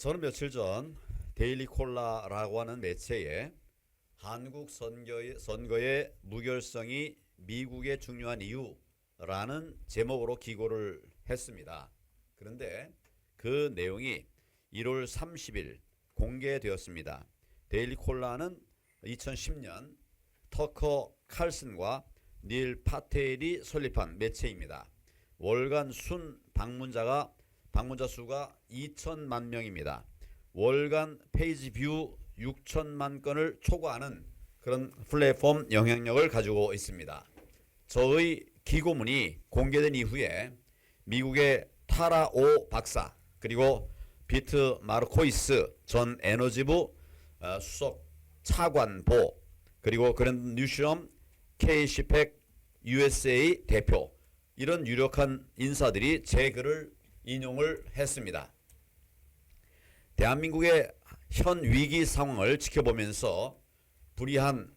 저는 며칠 전 데일리 콜라라고 하는 매체에 한국 선거의, 선거의 무결성이 미국의 중요한 이유라는 제목으로 기고를 했습니다. 그런데 그 내용이 1월 30일 공개되었습니다. 데일리 콜라는 2010년 터커 칼슨과 닐 파테일이 설립한 매체입니다. 월간 순 방문자가 방문자 수가 2천만 명입니다. 월간 페이지 뷰 6천만 건을 초과하는 그런 플랫폼 영향력을 가지고 있습니다. 저의 기고문이 공개된 이후에 미국의 타라 오 박사 그리고 비트 마르코이스 전 에너지부 어, 수석 차관보 그리고 그랜드 뉴시엄 K-시펙 USA 대표 이런 유력한 인사들이 제 글을 인용을 했습니다. 대한민국의 현 위기 상황을 지켜보면서 불의한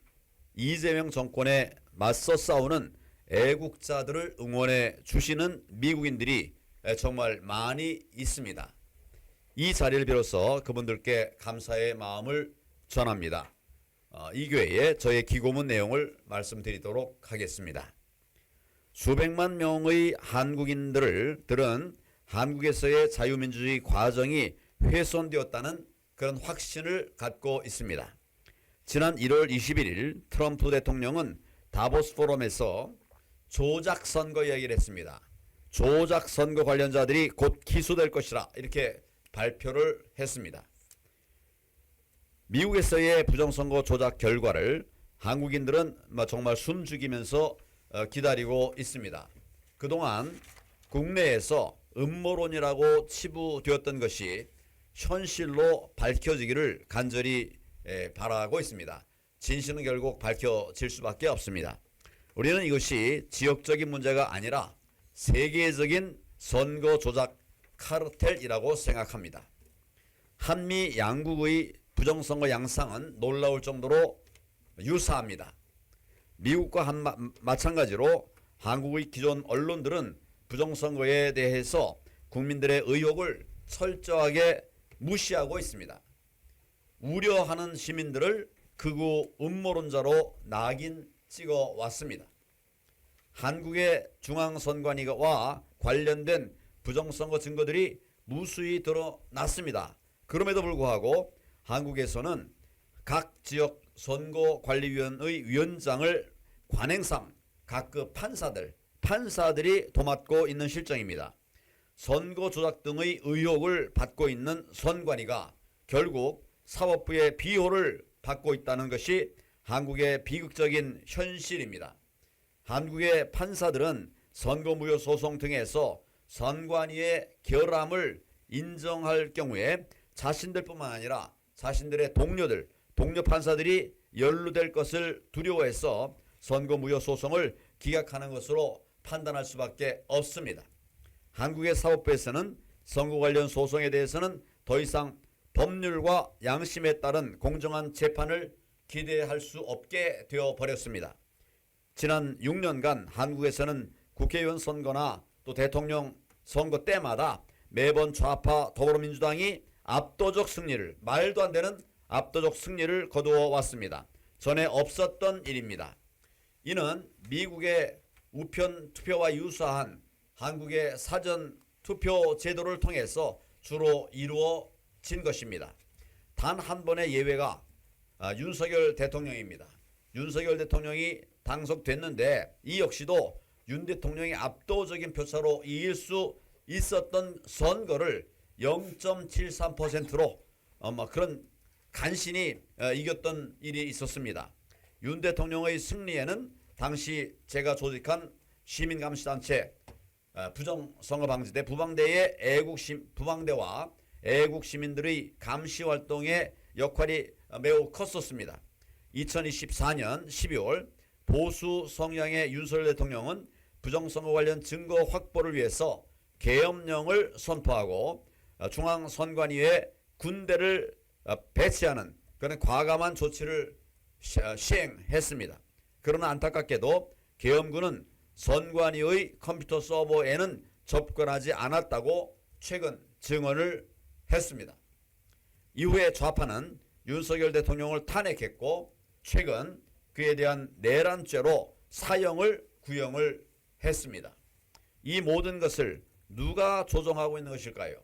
이재명 정권에 맞서 싸우는 애국자들을 응원해 주시는 미국인들이 정말 많이 있습니다. 이 자리를 빌어서 그분들께 감사의 마음을 전합니다. 어, 이 교회에 저의 기고문 내용을 말씀드리도록 하겠습니다. 수백만 명의 한국인들을 들은 한국에서의 자유민주주의 과정이 훼손되었다는 그런 확신을 갖고 있습니다. 지난 1월 21일 트럼프 대통령은 다보스 포럼에서 조작 선거 이야기를 했습니다. 조작 선거 관련자들이 곧 기소될 것이라 이렇게 발표를 했습니다. 미국에서의 부정선거 조작 결과를 한국인들은 뭐 정말 숨죽이면서 어, 기다리고 있습니다. 그동안 국내에서 음모론이라고 치부되었던 것이 현실로 밝혀지기를 간절히 에, 바라고 있습니다. 진실은 결국 밝혀질 수밖에 없습니다. 우리는 이것이 지역적인 문제가 아니라 세계적인 선거 조작 카르텔이라고 생각합니다. 한미 양국의 부정선거 양상은 놀라울 정도로 유사합니다. 미국과 한 마, 마찬가지로 한국의 기존 언론들은 부정선거에 대해서 국민들의 의혹을 철저하게 무시하고 있습니다. 우려하는 시민들을 극우 음모론자로 낙인 찍어 왔습니다. 한국의 중앙선관위와 관련된 부정선거 증거들이 무수히 드러났습니다. 그럼에도 불구하고 한국에서는 각 지역 선거관리위원회 위원장을 관행상 각급 판사들, 판사들이 도맡고 있는 실정입니다. 선거 조작 등의 의혹을 받고 있는 선관위가 결국 사법부의 비호를 받고 있다는 것이 한국의 비극적인 현실입니다. 한국의 판사들은 선거무효 소송 등에서 선관위의 결함을 인정할 경우에 자신들뿐만 아니라 자신들의 동료들, 동료 판사들이 연루될 것을 두려워해서 선거무효 소송을 기각하는 것으로 판단할 수밖에 없습니다. 한국의 사법부에서는 선거 관련 소송에 대해서는 더 이상 법률과 양심에 따른 공정한 재판을 기대할 수 없게 되어 버렸습니다. 지난 6년간 한국에서는 국회의원 선거나 또 대통령 선거 때마다 매번 좌파 더불어민주당이 압도적 승리를 말도 안 되는 압도적 승리를 거두어 왔습니다. 전에 없었던 일입니다. 이는 미국의 우편 투표와 유사한 한국의 사전 투표 제도를 통해서 주로 이루어진 것입니다. 단 한 번의 예외가 아, 윤석열 대통령입니다. 윤석열 대통령이 당선됐는데 이 역시도 윤 대통령이 압도적인 표차로 이길 수 있었던 선거를 0.73%로 어, 뭐 그런 간신히 어, 이겼던 일이 있었습니다. 윤 대통령의 승리에는 당시 제가 조직한 시민감시단체 어, 부정선거방지대 부방대의 애국심 부방대와 애국 시민들의 감시 활동의 역할이 매우 컸었습니다. 2024년 12월 보수 성향의 윤석열 대통령은 부정선거 관련 증거 확보를 위해서 계엄령을 선포하고 어, 중앙선관위에 군대를 어, 배치하는 그런 과감한 조치를 시행했습니다. 그러나 안타깝게도 계엄군은 선관위의 컴퓨터 서버에는 접근하지 않았다고 최근 증언을 했습니다. 이후에 좌파는 윤석열 대통령을 탄핵했고 최근 그에 대한 내란죄로 사형을 구형을 했습니다. 이 모든 것을 누가 조종하고 있는 것일까요?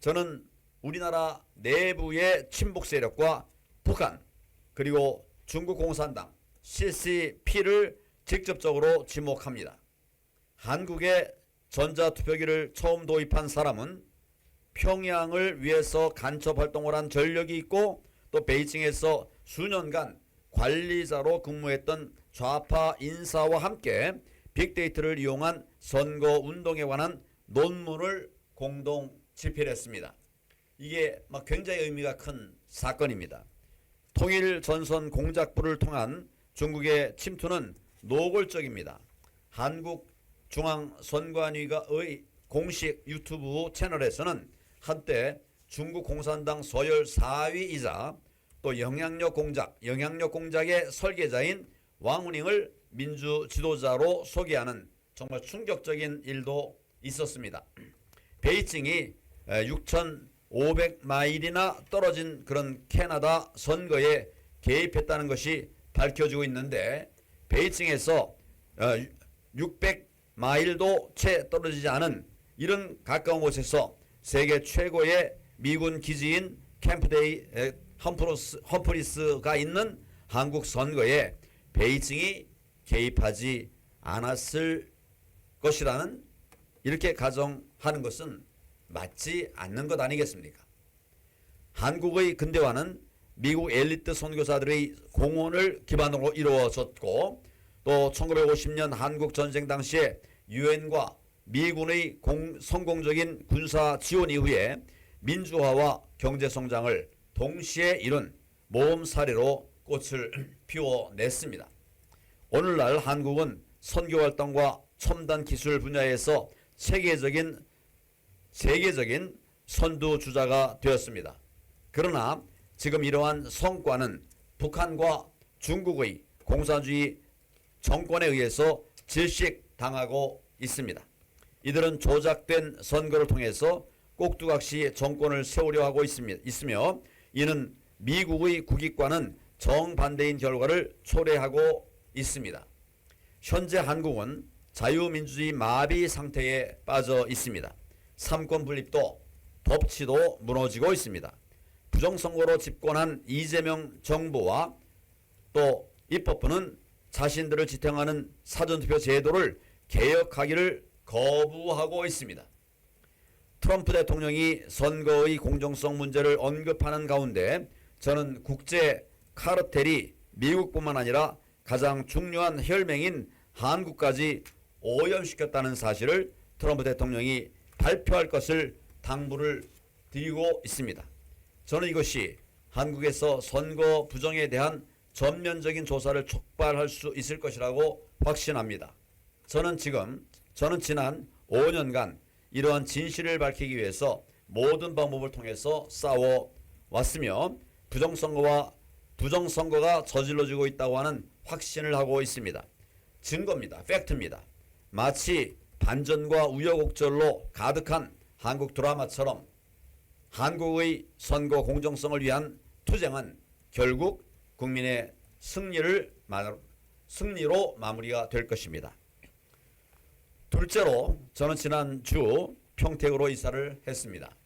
저는 우리나라 내부의 친북 세력과 북한 그리고 중국 공산당 CCP를 직접적으로 지목합니다. 한국에 전자투표기를 처음 도입한 사람은 평양을 위해서 간첩 활동을 한 전력이 있고 또 베이징에서 수년간 관리자로 근무했던 좌파 인사와 함께 빅데이터를 이용한 선거 운동에 관한 논문을 공동 집필했습니다. 이게 막 굉장히 의미가 큰 사건입니다. 통일 전선 공작부를 통한 중국의 침투는 노골적입니다. 한국 중앙선관위가의 공식 유튜브 채널에서는 한때 중국 공산당 서열 4위이자 또 영향력 공작, 영향력 공작의 설계자인 왕우닝을 민주 지도자로 소개하는 정말 충격적인 일도 있었습니다. 베이징이 6,500마일이나 떨어진 그런 캐나다 선거에 개입했다는 것이 밝혀지고 있는데 베이징에서 600마일도 채 떨어지지 않은 이런 가까운 곳에서 세계 최고의 미군 기지인 캠프데이 험프로스, 험프리스가 있는 한국 선거에 베이징이 개입하지 않았을 것이라는 이렇게 가정하는 것은 맞지 않는 것 아니겠습니까? 한국의 근대화는 미국 엘리트 선교사들의 공헌을 기반으로 이루어졌고 또 1950년 한국 전쟁 당시에 유엔과 미군의 공, 성공적인 군사 지원 이후에 민주화와 경제 성장을 동시에 이룬 모험 사례로 꽃을 피워냈습니다. 오늘날 한국은 선교 활동과 첨단 기술 분야에서 세계적인 세계적인 선두 주자가 되었습니다. 그러나 지금 이러한 성과는 북한과 중국의 공산주의 정권에 의해서 질식당하고 있습니다. 이들은 조작된 선거를 통해서 꼭두각시 정권을 세우려 하고 있으며 이는 미국의 국익과는 정반대인 결과를 초래하고 있습니다. 현재 한국은 자유민주주의 마비 상태에 빠져 있습니다. 삼권 분립도 법치도 무너지고 있습니다. 부정선거로 집권한 이재명 정부와 또 입법부는 자신들을 지탱하는 사전투표 제도를 개혁하기를 거부하고 있습니다. 트럼프 대통령이 선거의 공정성 문제를 언급하는 가운데 저는 국제 카르텔이 미국뿐만 아니라 가장 중요한 혈맹인 한국까지 오염시켰다는 사실을 트럼프 대통령이 발표할 것을 당부를 드리고 있습니다. 저는 이것이 한국에서 선거 부정에 대한 전면적인 조사를 촉발할 수 있을 것이라고 확신합니다. 저는 지금 저는 지난 5년간 이러한 진실을 밝히기 위해서 모든 방법을 통해서 싸워 왔으며 부정선거와 부정선거가 저질러지고 있다고 하는 확신을 하고 있습니다. 증거입니다. 팩트입니다. 마치 반전과 우여곡절로 가득한 한국 드라마처럼 한국의 선거 공정성을 위한 투쟁은 결국 국민의 승리를 승리로 마무리가 될 것입니다. 둘째로 저는 지난주 평택으로 이사를 했습니다.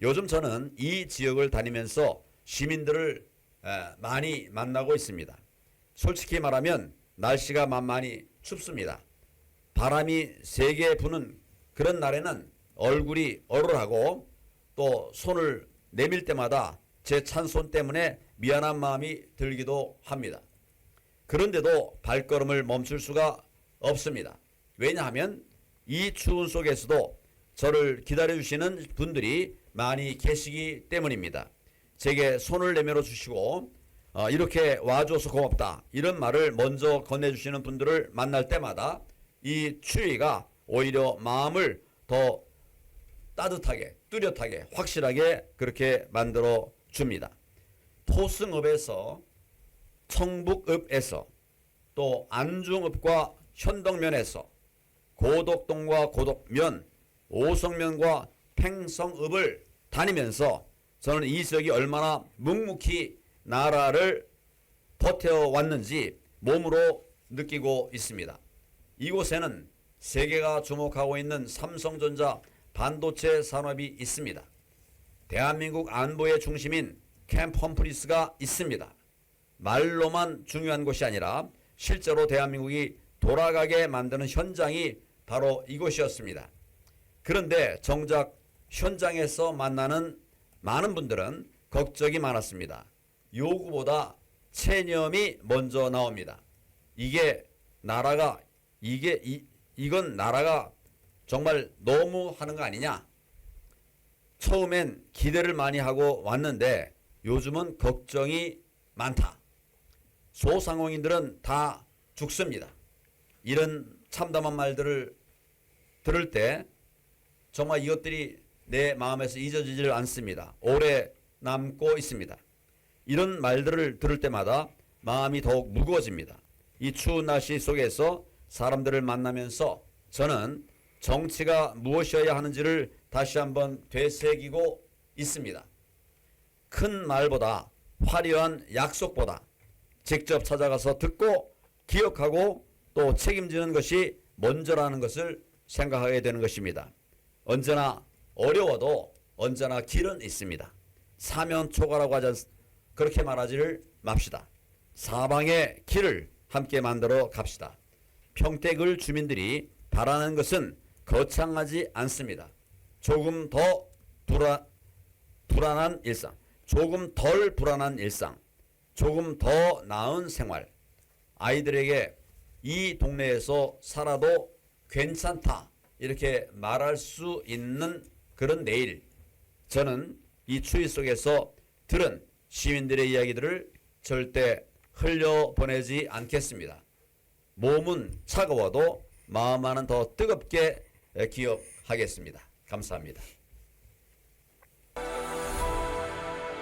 요즘 저는 이 지역을 다니면서 시민들을 많이 만나고 있습니다. 솔직히 말하면 날씨가 만만히 춥습니다. 바람이 세게 부는 그런 날에는 얼굴이 얼얼하고 또 손을 내밀 때마다 제 찬손 때문에 미안한 마음이 들기도 합니다. 그런데도 발걸음을 멈출 수가 없습니다. 왜냐하면 이 추운 속에서도 저를 기다려 주시는 분들이 많이 계시기 때문입니다. 제게 손을 내밀어 주시고 어, 이렇게 와줘서 고맙다 이런 말을 먼저 건네주시는 분들을 만날 때마다 이 추위가 오히려 마음을 더 따뜻하게 뚜렷하게 확실하게 그렇게 만들어 줍니다. 토승읍에서 청북읍에서 또 안중읍과 현덕면에서 고덕동과 고덕면 오성면과 팽성읍을 다니면서 저는 이 지역이 얼마나 묵묵히 나라를 버텨왔는지 몸으로 느끼고 있습니다. 이곳에는 세계가 주목하고 있는 삼성전자 반도체 산업이 있습니다. 대한민국 안보의 중심인 캠프 험프리스가 있습니다. 말로만 중요한 것이 아니라 실제로 대한민국이 돌아가게 만드는 현장이 바로 이곳이었습니다. 그런데 정작 현장에서 만나는 많은 분들은 걱정이 많았습니다. 요구보다 체념이 먼저 나옵니다. 이게 나라가 이게 이, 이건 나라가 정말 너무 하는 거 아니냐? 처음엔 기대를 많이 하고 왔는데 요즘은 걱정이 많다. 소상공인들은 다 죽습니다. 이런 참담한 말들을 들을 때 정말 이것들이 내 마음에서 잊어지질 않습니다. 오래 남고 있습니다. 이런 말들을 들을 때마다 마음이 더욱 무거워집니다. 이 추운 날씨 속에서 사람들을 만나면서 저는 정치가 무엇이어야 하는지를 다시 한번 되새기고 있습니다. 큰 말보다 화려한 약속보다 직접 찾아가서 듣고 기억하고 또 책임지는 것이 먼저라는 것을 생각하게 되는 것입니다. 언제나 어려워도 언제나 길은 있습니다. 사면 초과라고 하지 않, 그렇게 말하지를 맙시다. 사방의 길을 함께 만들어 갑시다. 평택을 주민들이 바라는 것은 거창하지 않습니다. 조금 더 불안, 불안한 일상, 조금 덜 불안한 일상, 조금 더 나은 생활. 아이들에게 이 동네에서 살아도 괜찮다. 이렇게 말할 수 있는 그런 내일. 저는 이 추위 속에서 들은 시민들의 이야기들을 절대 흘려보내지 않겠습니다. 몸은 차가워도 마음만은 더 뜨겁게 기억하겠습니다. 감사합니다.